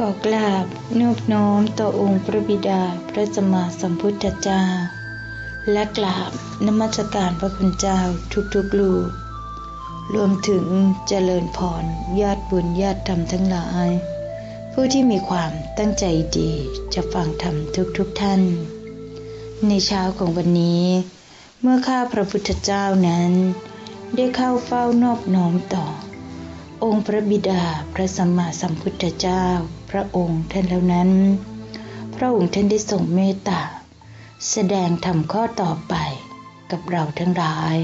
ขอกราบนอบน้อมต่อองค์พระบิดาพระสมมาสัมพุทธเจ้า และกราบนมัสการพระคุณเจ้าทุกๆลูกรวมถึงเจริญพรญาติบุญญาติธรรมทั้งหลาย ผู้ที่มีความตั้งใจดีจะฟังธรรมทุกๆทท่าน ในเช้าของวันนี้ เมื่อข้าพระพุทธเจ้านั้น ได้เข้าเฝ้านอบน้อมต่อ องค์พระบิดาพระสัมมาสัมพุทธเจ้า ระองค์ท่านแล้วนั้น พระองค์ท่านได้ทรงเมตตา แสดงธรรมข้อต่อไปกับเราทั้งหลาย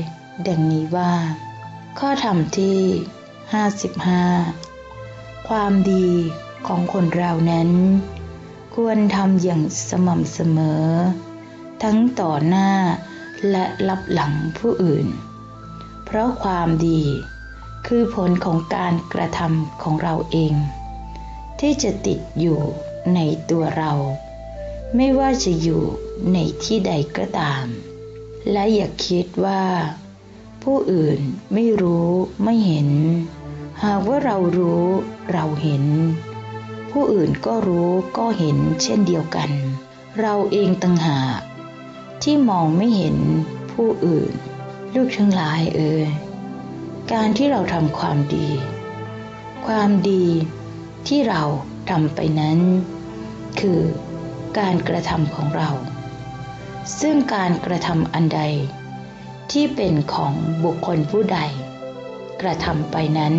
ดังนี้ว่า ข้อธรรมที่ 55 ความดีของคนเรานั้น ควรทำอย่างสม่ำเสมอ ทั้งต่อหน้าและรับหลังผู้อื่น เพราะความดีคือผลของการกระทำของเราเอง ที่จะติดอยู่ในตัวเรา ไม่ว่าจะอยู่ในที่ใดก็ตาม และอย่าคิดว่า ผู้อื่นไม่รู้ไม่เห็น หากว่าเรารู้เราเห็น ผู้อื่นก็รู้ก็เห็นเช่นเดียวกัน เราเองต่างหากที่มองไม่เห็นผู้อื่น ลูกทั้งหลายเอ่ยการที่เราทำความดี ความดี ที่เราทำไปนั้น คือการกระทำของเรา ซึ่งการกระทำอันใด ที่เป็นของบุคคลผู้ใด กระทำไปนั้น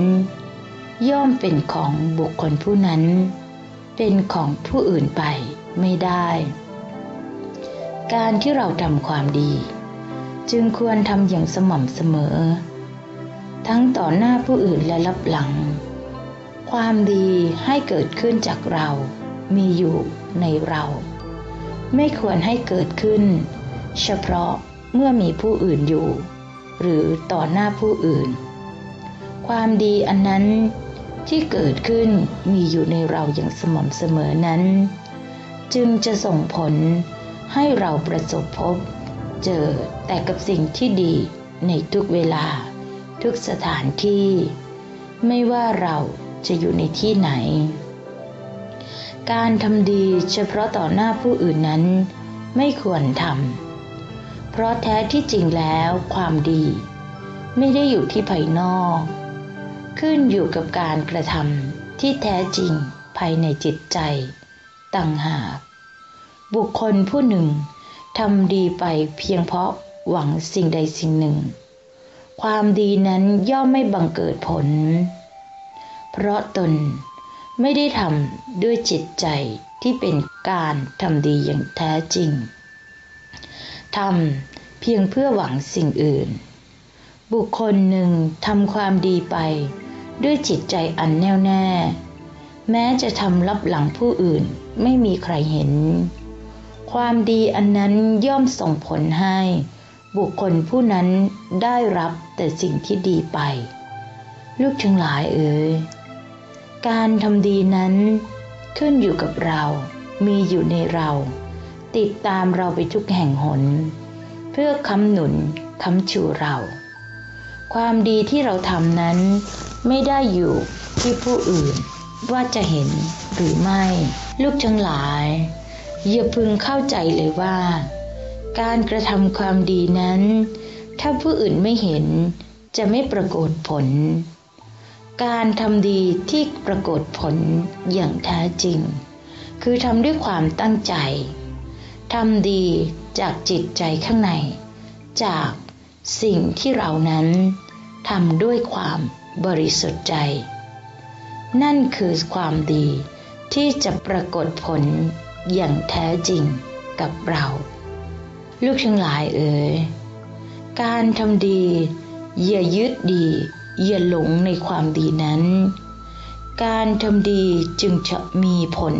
ย่อมเป็นของบุคคลผู้นั้น เป็นของผู้อื่นไปไม่ได้ การที่เราทำความดี จึงควรทำอย่างสม่ำเสมอ ทั้งต่อหน้าผู้อื่นและรับหลัง ความดีให้เกิดขึ้นจากเรา มีอยู่ในเรา ไม่ควรให้เกิดขึ้น เฉพาะเมื่อมีผู้อื่นอยู่ หรือต่อหน้าผู้อื่น ความดีอันนั้นที่เกิดขึ้นมีอยู่ในเราอย่างสม่ำเสมอนั้น จึงจะส่งผลให้เราประสบพบ เจอแต่กับสิ่งที่ดีในทุกเวลา ทุกสถานที่ ไม่ว่าเรา จะอยู่ในที่ไหน การทำดีเฉพาะต่อหน้าผู้อื่นนั้นไม่ควรทำ เพราะแท้ที่จริงแล้วความดี ไม่ได้อยู่ที่ภายนอก ขึ้นอยู่กับการกระทำที่แท้จริงภายในจิตใจ ต่างหาก บุคคลผู้หนึ่งทำดีไปเพียงเพราะหวังสิ่งใดสิ่งหนึ่ง ความดีนั้นย่อมไม่บังเกิดผล เพราะตนไม่ได้ทำด้วยจิตใจที่เป็นการทำดีอย่างแท้จริงทำเพียงเพื่อหวังสิ่งอื่น บุคคลหนึ่งทำความดีไป ด้วยจิตใจอันแน่วแน่ แม้จะทำลับหลังผู้อื่นไม่มีใครเห็น ความดีอันนั้นย่อมส่งผลให้ บุคคลผู้นั้นได้รับแต่สิ่งที่ดีไป ลูกทั้งหลายเอ๋ย การทำดีนั้นขึ้นอยู่กับเรา มีอยู่ในเรา ติดตามเราไปทุกแห่งหน เพื่อคำหนุนคำชูเรา ความดีที่เราทำนั้น ไม่ได้อยู่ที่ผู้อื่นว่าจะเห็นหรือไม่ ลูกทั้งหลายอย่าพึงเข้าใจเลยว่า การกระทำความดีนั้น ถ้าผู้อื่นไม่เห็นจะไม่ปรากฏผล การทำดีที่ปรากฏผลอย่างแท้จริง คือทำด้วยความตั้งใจทำดีจากจิตใจข้างใน จากสิ่งที่เรานั้นทำด้วยความบริสุทธิ์ใจ นั่นคือความดีที่จะปรากฏผลอย่างแท้จริงกับเรา ลูกทั้งหลายเอ๋ยการทำดีอย่ายึดดี อย่าหลงในความดีนั้น การทำดีจึงจะมีผล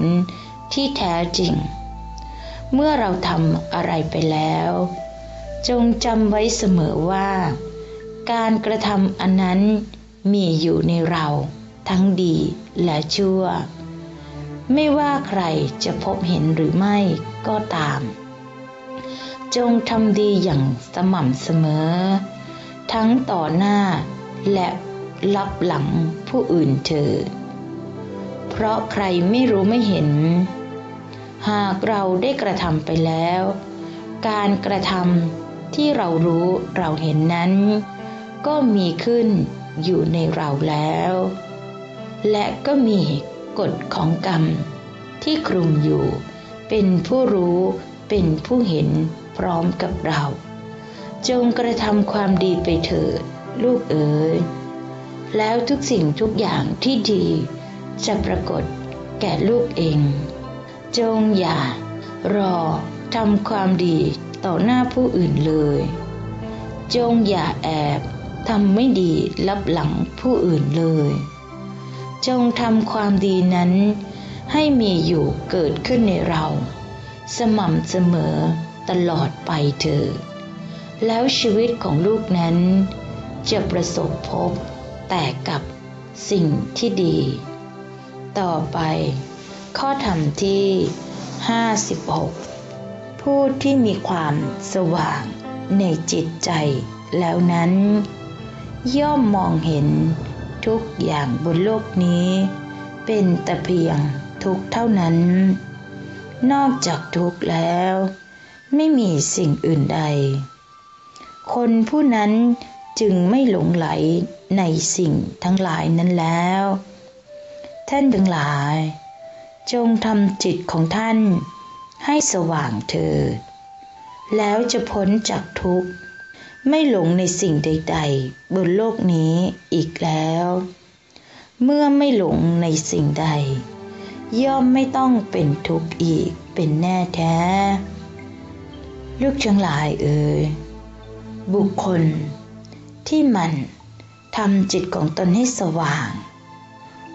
ที่แท้จริง เมื่อเราทำอะไรไปแล้ว จงจำไว้เสมอว่า การกระทำอันนั้นมีอยู่ในเราทั้งดีและชั่ว ไม่ว่าใครจะพบเห็นหรือไม่ก็ตาม จงทำดีอย่างสม่ำเสมอ ทั้งต่อหน้า และรับหลังผู้อื่นเถิดเพราะใครไม่รู้ไม่เห็น หากเราได้กระทำไปแล้ว การกระทำที่เรารู้เราเห็นนั้น ก็มีขึ้นอยู่ในเราแล้ว และก็มีกฎของกรรมที่คลุมอยู่ เป็นผู้รู้เป็นผู้เห็นพร้อมกับเรา จงกระทำความดีไปเถิด ลูกเอ๋ย แล้วทุกสิ่งทุกอย่างที่ดี จะปรากฏแก่ลูกเอง จงอย่า รอทำความดีต่อหน้าผู้อื่นเลย จงอย่าแอบทำไม่ดีลับหลังผู้อื่นเลย จงทำความดีนั้น ให้มีอยู่เกิดขึ้นในเรา สม่ำเสมอตลอดไปเถิดแล้วชีวิตของลูกนั้น จะประสบพบแต่กับสิ่งที่ดี ต่อไป ข้อธรรมที่ 56 ผู้ที่มีความสว่างในจิตใจแล้วนั้น ย่อมมองเห็นทุกอย่างบนโลกนี้ เป็นแต่เพียงทุกเท่านั้น นอกจากทุกแล้ว ไม่มีสิ่งอื่นใด คนผู้นั้น จึงไม่หลงไหลในสิ่งทั้งหลายนั้นแล้ว ท่านทั้งหลาย จงทำจิตของท่านให้สว่างเถิด แล้วจะพ้นจากทุกข์ ไม่หลงในสิ่งใด ๆ บนโลกนี้อีกแล้ว เมื่อไม่หลงในสิ่งใด ย่อมไม่ต้องเป็นทุกข์อีกเป็นแน่แท้ ลูกทั้งหลายเอ่ยบุคคล ที่มันทำจิตของตนให้สว่าง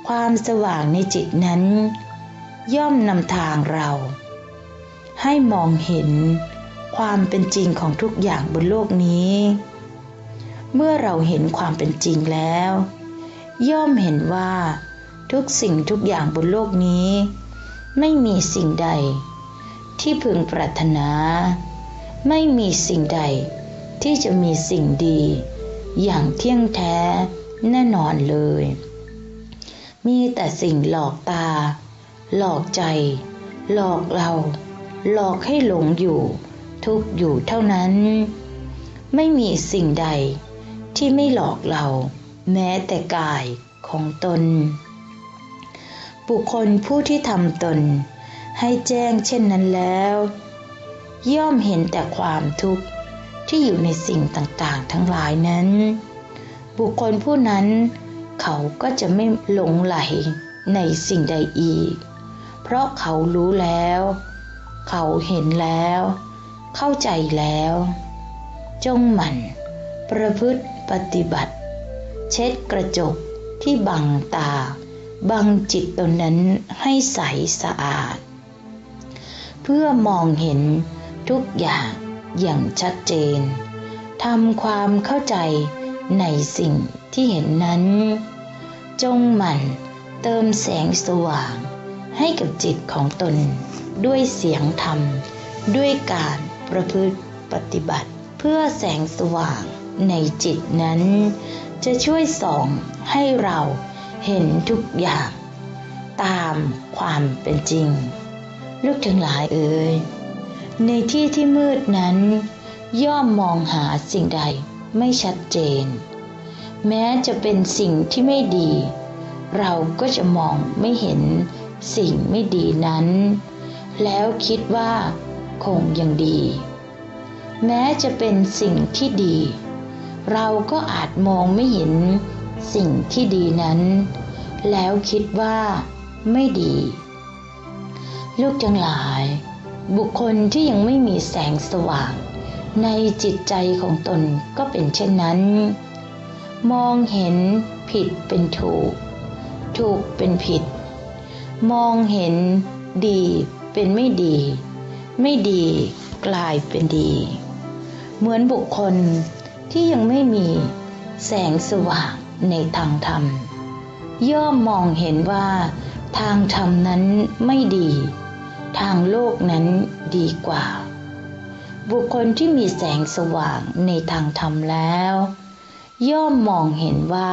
ความสว่างในจิตนั้น ย่อมนำทางเรา ให้มองเห็นความเป็นจริงของทุกอย่างบนโลกนี้ เมื่อเราเห็นความเป็นจริงแล้ว ย่อมเห็นว่าทุกสิ่งทุกอย่างบนโลกนี้ ไม่มีสิ่งใด ที่พึงปรารถนา ไม่มีสิ่งใดที่จะมีสิ่งดี อย่างเที่ยงแท้แน่นอนเลย มีแต่สิ่งหลอกตา หลอกใจ หลอกเรา หลอกให้หลงอยู่ ทุกอยู่เท่านั้น ไม่มีสิ่งใดที่ไม่หลอกเรา แม้แต่กายของตน บุคคลผู้ที่ทำตน ให้แจ้งเช่นนั้นแล้ว ย่อมเห็นแต่ความทุกข์ ที่อยู่ในสิ่งต่างๆ ทั้งหลายนั้น บุคคลผู้นั้น เขาก็จะไม่หลงไหลในสิ่งใดอีก เพราะเขารู้แล้ว เขาเห็นแล้ว เข้าใจแล้ว จงหมั่น ประพฤติปฏิบัติ เช็ดกระจกที่บังตาบังจิตตนนั้นให้ใสสะอาด เพื่อมองเห็นทุกอย่าง อย่างชัดเจนทำความเข้าใจในสิ่งที่เห็นนั้น จงหมั่นเติมแสงสว่าง ให้กับจิตของตน ด้วยเสียงธรรม ด้วยการประพฤติปฏิบัติ เพื่อแสงสว่างในจิตนั้น จะช่วยส่องให้เราเห็นทุกอย่าง ตามความเป็นจริง ลูกทั้งหลายเอ่ย ในที่ที่มืดนั้น ย่อมมองหาสิ่งใดไม่ชัดเจน แม้จะเป็นสิ่งที่ไม่ดี เราก็จะมองไม่เห็นสิ่งไม่ดีนั้น แล้วคิดว่าคงยังดี แม้จะเป็นสิ่งที่ดี เราก็อาจมองไม่เห็นสิ่งที่ดีนั้น แล้วคิดว่าไม่ดี ลูกจังหลาย บุคคลที่ยังไม่มีแสงสว่าง ในจิตใจของตนก็เป็นเช่นนั้น มองเห็นผิดเป็นถูก ถูกเป็นผิด มองเห็นดีเป็นไม่ดี ไม่ดีกลายเป็นดี เหมือนบุคคลที่ยังไม่มีแสงสว่างในทางธรรม ย่อมมองเห็นว่าทางธรรมนั้นไม่ดี ทางโลกนั้นดีกว่า บุคคลที่มีแสงสว่างในทางธรรมแล้ว ย่อมมองเห็นว่า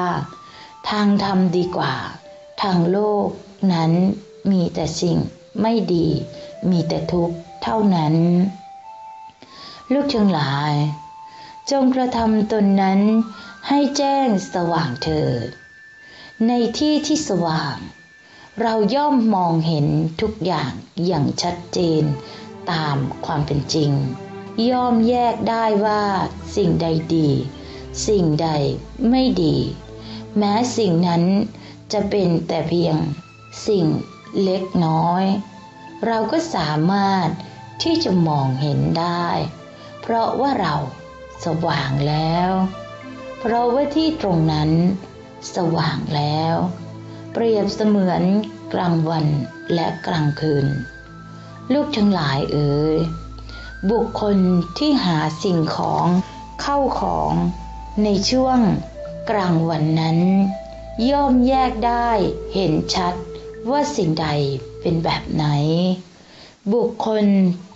ทางธรรมดีกว่า ทางโลกนั้นมีแต่สิ่งไม่ดี มีแต่ทุกข์เท่านั้น ลูกทั้งหลาย จงกระทำตนนั้นให้แจ้งสว่างเถิดในที่ที่สว่าง เราย่อมมองเห็นทุกอย่างอย่างชัดเจน ตามความเป็นจริง ย่อมแยกได้ว่าสิ่งใดดี สิ่งใดไม่ดี แม้สิ่งนั้นจะเป็นแต่เพียงสิ่งเล็กน้อย เราก็สามารถที่จะมองเห็นได้ เพราะว่าเราสว่างแล้ว เพราะว่าที่ตรงนั้นสว่างแล้ว เปรียบเสมือนกลางวันและกลางคืน ลูกทั้งหลายเอ๋ยบุคคลที่หาสิ่งของเข้าของในช่วงกลางวันนั้น ย่อมแยกได้เห็นชัดว่าสิ่งใดเป็นแบบไหน บุคคล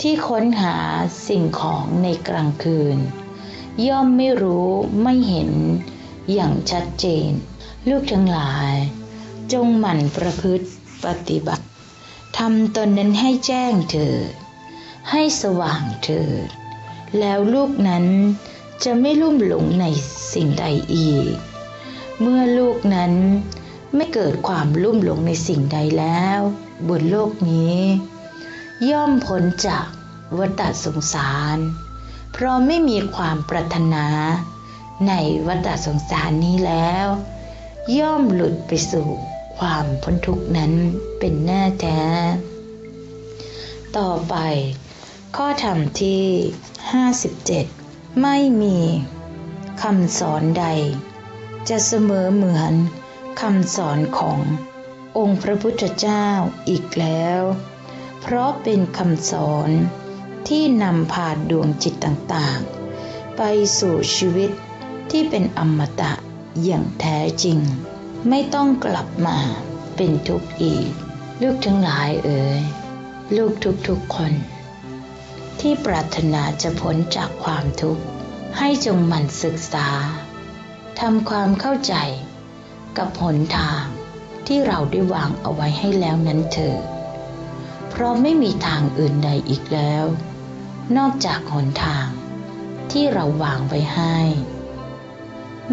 ที่ค้นหาสิ่งของในกลางคืน ย่อมไม่รู้ไม่เห็นอย่างชัดเจน ลูกทั้งหลาย จงหมั่นประพฤติปฏิบัติทำตนนั้นให้แจ้งเถิดให้สว่างเถิดแล้วลูกนั้นจะไม่ลุ่มหลงในสิ่งใดอีก เมื่อลูกนั้นไม่เกิดความลุ่มหลงในสิ่งใดแล้ว บนโลกนี้ ย่อมพ้นจากวัฏสงสาร เพราะไม่มีความปรารถนาในวัฏสงสารนี้แล้ว ย่อมหลุดไปสู่ ความพ้นทุกข์นั้นเป็นแน่แท้ ต่อไป ข้อธรรมที่ 57 ไม่มีคำสอนใด จะเสมอเหมือนคำสอนขององค์พระพุทธเจ้าอีกแล้ว เพราะเป็นคำสอนที่นำพาดวงจิตต่างๆ ไปสู่ชีวิตที่เป็นอมตะอย่างแท้จริง ไม่ต้องกลับมาเป็นทุกข์อีก ลูกทั้งหลายเอ๋ยลูกทุกๆคน ที่ปรารถนาจะพ้นจากความทุกข์ ให้จงหมั่นศึกษาทำความเข้าใจกับหนทางที่เราได้วางเอาไว้ให้แล้วนั้นเถิดเพราะไม่มีทางอื่นใดอีกแล้ว นอกจากหนทางที่เราวางไว้ให้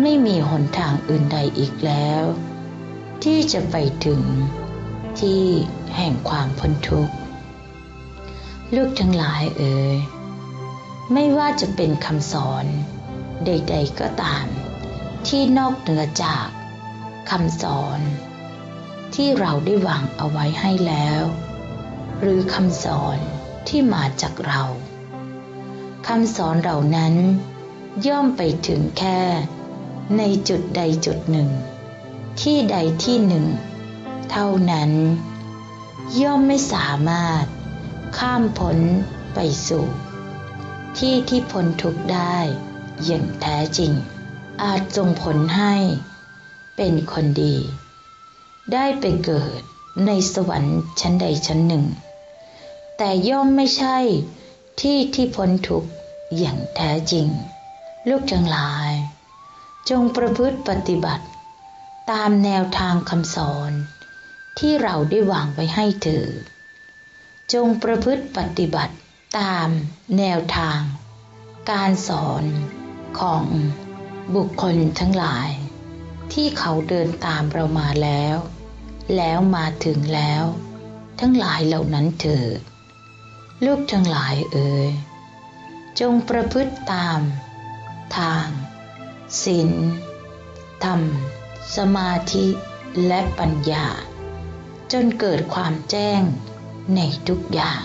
ไม่มีหนทางอื่นใดอีกแล้ว ที่จะไปถึงที่แห่งความพ้นทุกข์ ลูกทั้งหลายเอ๋ยไม่ว่าจะเป็นคำสอนใดๆก็ตาม ที่นอกเหนือจากคำสอน ที่เราได้วางเอาไว้ให้แล้ว หรือคำสอนที่มาจากเราคำสอนเหล่านั้น ย่อมไปถึงแค่ ในจุดใดจุดหนึ่ง ที่ใดที่หนึ่ง เท่านั้น ย่อมไม่สามารถ ข้ามพ้นไปสู่ ที่ที่พ้นทุกได้อย่างแท้จริง อาจส่งผลให้ เป็นคนดี ได้ไปเกิดในสวรรค์ชั้นใดชั้นหนึ่ง แต่ย่อมไม่ใช่ที่ที่พ้นทุกอย่างแท้จริง ลูกจังหลาย จงประพฤติปฏิบัติ ตามแนวทางคำสอน ที่เราได้วางไว้ให้เธอ จงประพฤติปฏิบัติตามแนวทาง การสอนของบุคคลทั้งหลาย ที่เขาเดินตามเรามาแล้ว แล้วมาถึงแล้ว ทั้งหลายเหล่านั้นเถิดลูกทั้งหลายเอ่ยจงประพฤติตามทาง ศีลธรรม สมาธิและปัญญา จนเกิดความแจ้งในทุกอย่าง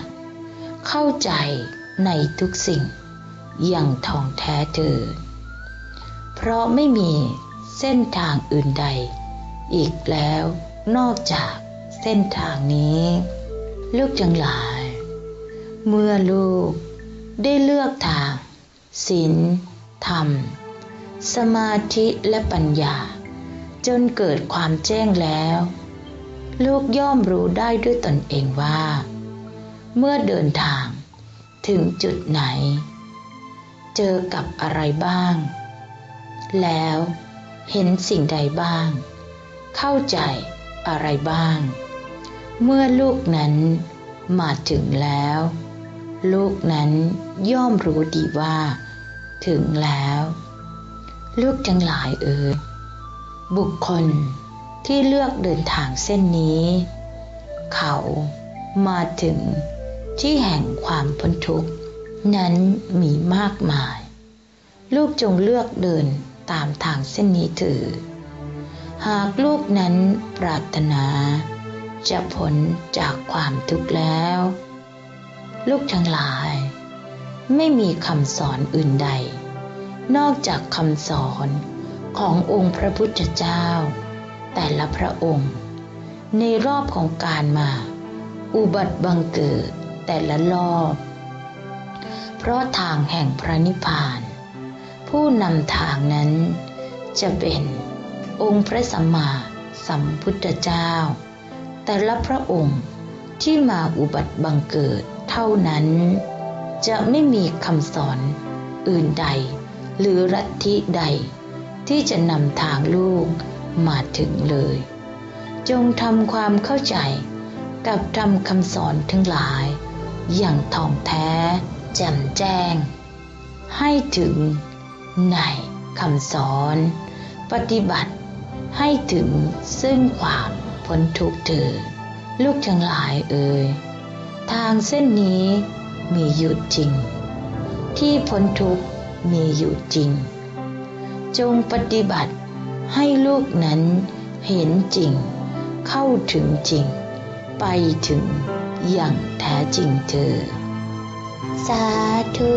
เข้าใจในทุกสิ่ง อย่างท่องแท้เถิดเพราะไม่มีเส้นทางอื่นใด อีกแล้วนอกจากเส้นทางนี้ ลูกจังหลาย เมื่อลูกได้เลือกทางศีลธรรม สมาธิและปัญญา จนเกิดความแจ้งแล้ว ลูกย่อมรู้ได้ด้วยตนเองว่า เมื่อเดินทางถึงจุดไหน เจอกับอะไรบ้าง แล้วเห็นสิ่งใดบ้าง เข้าใจอะไรบ้าง เมื่อลูกนั้นมาถึงแล้ว ลูกนั้นย่อมรู้ดีว่า ถึงแล้ว ลูกทั้งหลายเอ่ยบุคคลที่เลือกเดินทางเส้นนี้ เขามาถึงที่แห่งความพ้นทุกข์นั้นมีมากมาย ลูกจงเลือกเดินตามทางเส้นนี้เถิดหากลูกนั้นปรารถนา จะพ้นจากความทุกข์แล้ว ลูกทั้งหลาย ไม่มีคำสอนอื่นใด นอกจากคำสอนขององค์พระพุทธเจ้า แต่ละพระองค์ ในรอบของการมา อุบัติบังเกิดแต่ละรอบ เพราะทางแห่งพระนิพพาน ผู้นำทางนั้นจะเป็นองค์พระสัมมาสัมพุทธเจ้า แต่ละพระองค์ที่มาอุบัติบังเกิดเท่านั้น จะไม่มีคำสอนอื่นใด หรือรัทธิใด ที่จะนำทางลูกมาถึงเลย จงทำความเข้าใจกับทำคำสอนทั้งหลาย อย่างท่องแท้แจ่มแจ้ง ให้ถึงในคำสอน ปฏิบัติให้ถึงซึ่งความพ้นทุกข์เถิดลูกทั้งหลายเอ่ยทางเส้นนี้มีอยู่จริง ที่พ้นทุกข์ มีอยู่จริง จงปฏิบัติให้ลูกนั้นเห็นจริง เข้าถึงจริง ไปถึงอย่างแท้จริงเธอ สาธุ